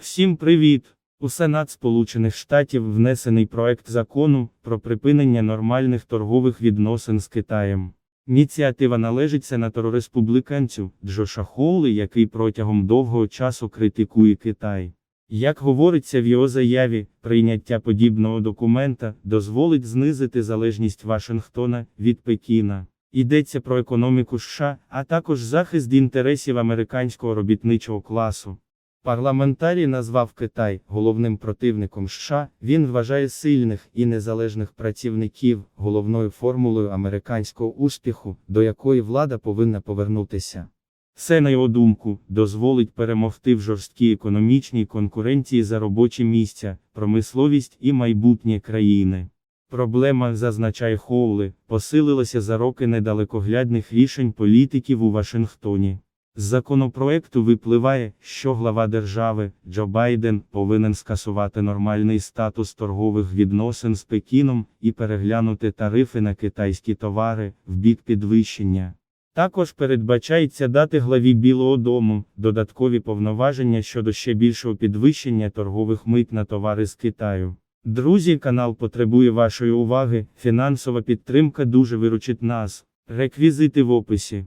Всім привіт! У Сенат Сполучених Штатів внесений проект закону про припинення нормальних торгових відносин з Китаєм. Ініціатива належить сенатору республіканцю Джоша Хоули, який протягом довгого часу критикує Китай. Як говориться в його заяві, прийняття подібного документа дозволить знизити залежність Вашингтона від Пекіна. Йдеться про економіку США, а також захист інтересів американського робітничого класу. Парламентарій назвав Китай головним противником США. Він вважає сильних і незалежних працівників головною формулою американського успіху, до якої влада повинна повернутися. Це, на його думку, дозволить перемогти в жорсткій економічній конкуренції за робочі місця, промисловість і майбутнє країни. Проблема, зазначає Хоули, посилилася за роки недалекоглядних рішень політиків у Вашингтоні. З законопроекту випливає, що глава держави, Джо Байден, повинен скасувати нормальний статус торгових відносин з Пекіном і переглянути тарифи на китайські товари в бік підвищення. Також передбачається дати главі Білого дому додаткові повноваження щодо ще більшого підвищення торгових мит на товари з Китаю. Друзі, канал потребує вашої уваги, фінансова підтримка дуже виручить нас. Реквізити в описі.